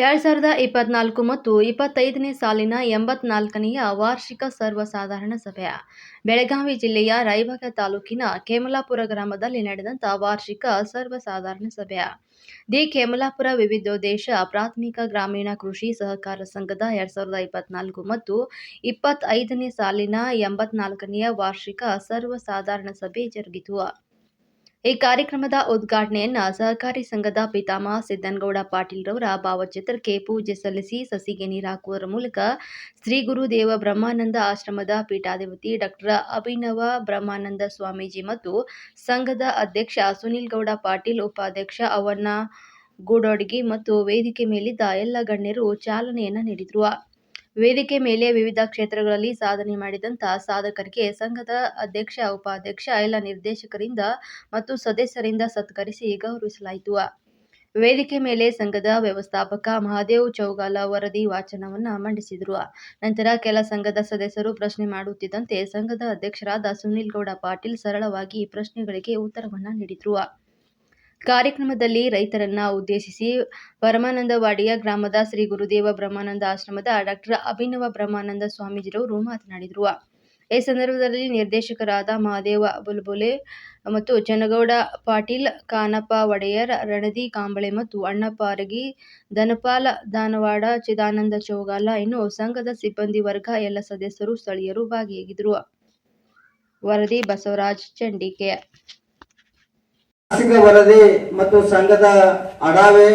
ಎರಡ್ ಸಾವಿರದ ಇಪ್ಪತ್ನಾಲ್ಕು ಮತ್ತು ಇಪ್ಪತ್ತೈದನೇ ಸಾಲಿನ ಎಂಬತ್ನಾಲ್ಕನೆಯ ವಾರ್ಷಿಕ ಸರ್ವಸಾಧಾರಣ ಸಭೆ. ಬೆಳಗಾವಿ ಜಿಲ್ಲೆಯ ರಾಯಬಾಗ ತಾಲೂಕಿನ ಕೇಮಲಾಪುರ ಗ್ರಾಮದಲ್ಲಿ ನಡೆದಂತ ವಾರ್ಷಿಕ ಸರ್ವಸಾಧಾರಣ ಸಭೆ. ದಿ ಕೇಮಲಾಪುರ ವಿವಿಧೋದ್ದೇಶ ಪ್ರಾಥಮಿಕ ಗ್ರಾಮೀಣ ಕೃಷಿ ಸಹಕಾರ ಸಂಘದ ಎರಡ್ ಸಾವಿರದ ಇಪ್ಪತ್ನಾಲ್ಕು ಮತ್ತು ಇಪ್ಪತ್ತೈದನೇ ಸಾಲಿನ ಎಂಬತ್ನಾಲ್ಕನೆಯ ವಾರ್ಷಿಕ ಸರ್ವಸಾಧಾರಣ ಸಭೆ ಜರುಗಿತು. ಈ ಕಾರ್ಯಕ್ರಮದ ಉದ್ಘಾಟನೆಯನ್ನ ಸಹಕಾರಿ ಸಂಘದ ಪಿತಾಮಹ ಸಿದ್ದನಗೌಡ ಪಾಟೀಲ್ ರವರ ಭಾವಚಿತ್ರಕ್ಕೆ ಪೂಜೆ ಸಲ್ಲಿಸಿ ಸಸಿಗೆ ನೀರಾಕುವುದರ ಮೂಲಕ ಶ್ರೀ ಗುರುದೇವ ಬ್ರಹ್ಮಾನಂದ ಆಶ್ರಮದ ಪೀಠಾಧಿಪತಿ ಡಾಕ್ಟರ್ ಅಭಿನವ ಬ್ರಹ್ಮಾನಂದ ಸ್ವಾಮೀಜಿ ಮತ್ತು ಸಂಘದ ಅಧ್ಯಕ್ಷ ಸುನಿಲ್ ಗೌಡ ಪಾಟೀಲ್ ಉಪಾಧ್ಯಕ್ಷ ಅವನ್ನ ಗೂಡೋಡ್ಗಿ ಮತ್ತು ವೇದಿಕೆ ಮೇಲಿದ್ದ ಎಲ್ಲ ಗಣ್ಯರು ಚಾಲನೆಯನ್ನ ನೀಡಿದರು. ವೇದಿಕೆ ಮೇಲೆ ವಿವಿಧ ಕ್ಷೇತ್ರಗಳಲ್ಲಿ ಸಾಧನೆ ಮಾಡಿದಂತ ಸಾಧಕರಿಗೆ ಸಂಘದ ಅಧ್ಯಕ್ಷ, ಉಪಾಧ್ಯಕ್ಷ, ಎಲ್ಲ ನಿರ್ದೇಶಕರಿಂದ ಮತ್ತು ಸದಸ್ಯರಿಂದ ಸತ್ಕರಿಸಿ ಗೌರವಿಸಲಾಯಿತು. ವೇದಿಕೆ ಮೇಲೆ ಸಂಘದ ವ್ಯವಸ್ಥಾಪಕ ಮಹಾದೇವ್ ಚೌಗಾಲ ವರದಿ ವಾಚನವನ್ನ ಮಂಡಿಸಿದರು. ನಂತರ ಕೆಲ ಸಂಘದ ಸದಸ್ಯರು ಪ್ರಶ್ನೆ ಮಾಡುತ್ತಿದ್ದಂತೆ ಸಂಘದ ಅಧ್ಯಕ್ಷರಾದ ಸುನಿಲ್ ಗೌಡ ಪಾಟೀಲ್ ಸರಳವಾಗಿ ಪ್ರಶ್ನೆಗಳಿಗೆ ಉತ್ತರವನ್ನ ನೀಡಿದರು. ಕಾರ್ಯಕ್ರಮದಲ್ಲಿ ರೈತರನ್ನ ಉದ್ದೇಶಿಸಿ ಪರಮಾನಂದವಾಡಿಯ ಗ್ರಾಮದ ಶ್ರೀ ಗುರುದೇವ ಬ್ರಹ್ಮಾನಂದ ಆಶ್ರಮದ ಡಾಕ್ಟರ್ ಅಭಿನವ ಬ್ರಹ್ಮಾನಂದ ಸ್ವಾಮೀಜಿರವರು ಮಾತನಾಡಿದರು. ಈ ಸಂದರ್ಭದಲ್ಲಿ ನಿರ್ದೇಶಕರಾದ ಮಹಾದೇವ ಬುಲ್ಬುಲೆ ಮತ್ತು ಚನ್ನಗೌಡ ಪಾಟೀಲ್, ಕಾನಪ್ಪ ಒಡೆಯರ್, ರಣದಿ ಕಾಂಬಳೆ ಮತ್ತು ಅಣ್ಣಪ್ಪ ಅರಗಿ ಧನಪಾಲ ದಾನವಾಡ, ಚಿದಾನಂದ ಚೌಗಾಲ ಇನ್ನು ಸಂಘದ ಸಿಬ್ಬಂದಿ ವರ್ಗ ಎಲ್ಲ ಸದಸ್ಯರು ಸ್ಥಳೀಯರು ಭಾಗಿಯಾಗಿದ್ದರು. ವರದಿ ಬಸವರಾಜ್ ಚಂಡಿಕೆ. ವಾರ್ಷಿಕ ವರದಿ ಮತ್ತು ಸಂಘದ ಅಡಾವೆ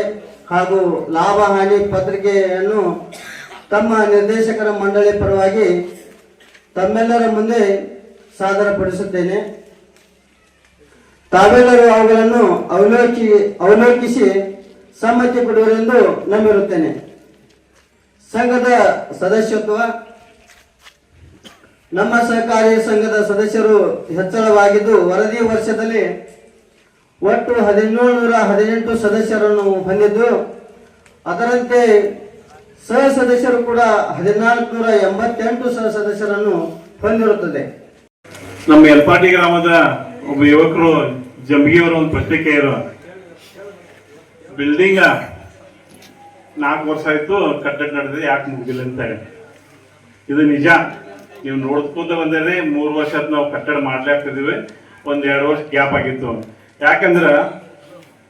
ಹಾಗೂ ಲಾಭ ಹಾನಿ ಪತ್ರಿಕೆಯನ್ನು ತಮ್ಮ ನಿರ್ದೇಶಕರ ಮಂಡಳಿ ಪರವಾಗಿ ತಮ್ಮೆಲ್ಲರ ಮುಂದೆ ಸಾದರಪಡಿಸುತ್ತೇನೆ. ತಾವೆಲ್ಲರೂ ಅವುಗಳನ್ನು ಅವಲೋಕಿ, ಅವಲೋಕಿಸಿ ಸಮ್ಮತಿ ಕೊಡುವರೆಂದು ನಂಬಿರುತ್ತೇನೆ. ಸಂಘದ ಸದಸ್ಯತ್ವ, ನಮ್ಮ ಸಹಕಾರಿ ಸಂಘದ ಸದಸ್ಯರು ಹೆಚ್ಚಳವಾಗಿದ್ದು ವರದಿ ವರ್ಷದಲ್ಲಿ ಒಟ್ಟು ಹದಿನೇಳು ನೂರ ಹದಿನೆಂಟು ಸದಸ್ಯರನ್ನು ಹೊಂದಿದ್ದು, ಅದರಂತೆ ಸಹ ಸದಸ್ಯರು ಕೂಡ ಹದಿನಾಲ್ಕು ನೂರ ಎಂಬತ್ತೆಂಟು ಸಹ ಸದಸ್ಯರನ್ನು ಹೊಂದಿರುತ್ತದೆ. ನಮ್ಮ ಎಲ್ಪಾಟಿ ಗ್ರಾಮದ ಒಬ್ಬ ಯುವಕರು ಜಂಬಗಿಯವರು ಒಂದು ಪತ್ರಿಕೆ ಇರೋ ಬಿಲ್ಡಿಂಗ್ ನಾಲ್ಕು ವರ್ಷ ಆಯ್ತು, ಕಟ್ಟಡ ನಡೆದಿದೆ, ಯಾಕೆ ಮುಗಿದಿಲ್ಲ ಅಂತ ಇದು ನಿಜ. ನೀವು ನೋಡ್ಕೊಂತ ಬಂದರೆ, ಮೂರು ವರ್ಷ ನಾವು ಕಟ್ಟಡ ಮಾಡ್ಲಾಕ್ತಿದ್ದೀವಿ ಒಂದ್ ಎರಡು ವರ್ಷ ಗ್ಯಾಪ್ ಆಗಿತ್ತು. ಯಾಕಂದ್ರ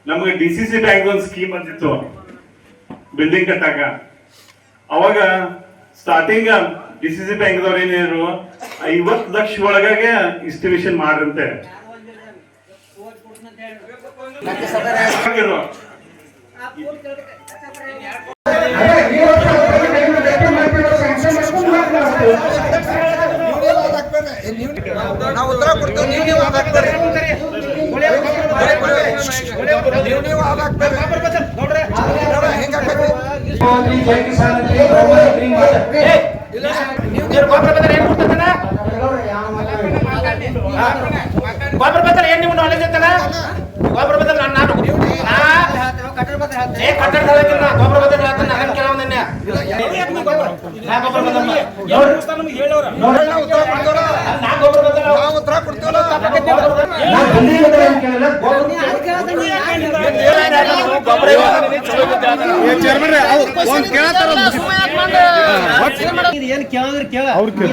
ನಮಗೆ ಡಿ ಸಿ ಸಿ ಬ್ಯಾಂಕ್ ಒಂದು ಸ್ಕೀಮ್ ಅಂತಿತ್ತು ಬಿಲ್ಡಿಂಗ್ ಕಟ್ಟಾಕ ಅವಾಗ ಸ್ಟಾರ್ಟಿಂಗ್ ಡಿ ಸಿ ಸಿ ಬ್ಯಾಂಕ್ದವ್ರು ಏನೇನು ಐವತ್ತು ಲಕ್ಷ ಒಳಗಾಗೆ ಇಸ್ಟಿಮೇಷನ್ ಮಾಡ್ರಂತೆ. ನಾವು ಉತ್ತರ ಕೊಡ್ತೇವೆ ಗೊಬ್ಬರ ಬದಲು ಏನ್ ನಿಮ್ಗೆ ನಾಲೆಜ್ ಐತಲ್ಲ ಗೊಬ್ಬರ ನಾನು ನಾನು ಏ ಉತ್ತರ ಕೊಡ್ತೇವಲ್ಲ? ಏನ್ ಕೇಳಿದ್ರೆ ಕೇಳ ಅವ್ರು ಕೇಳ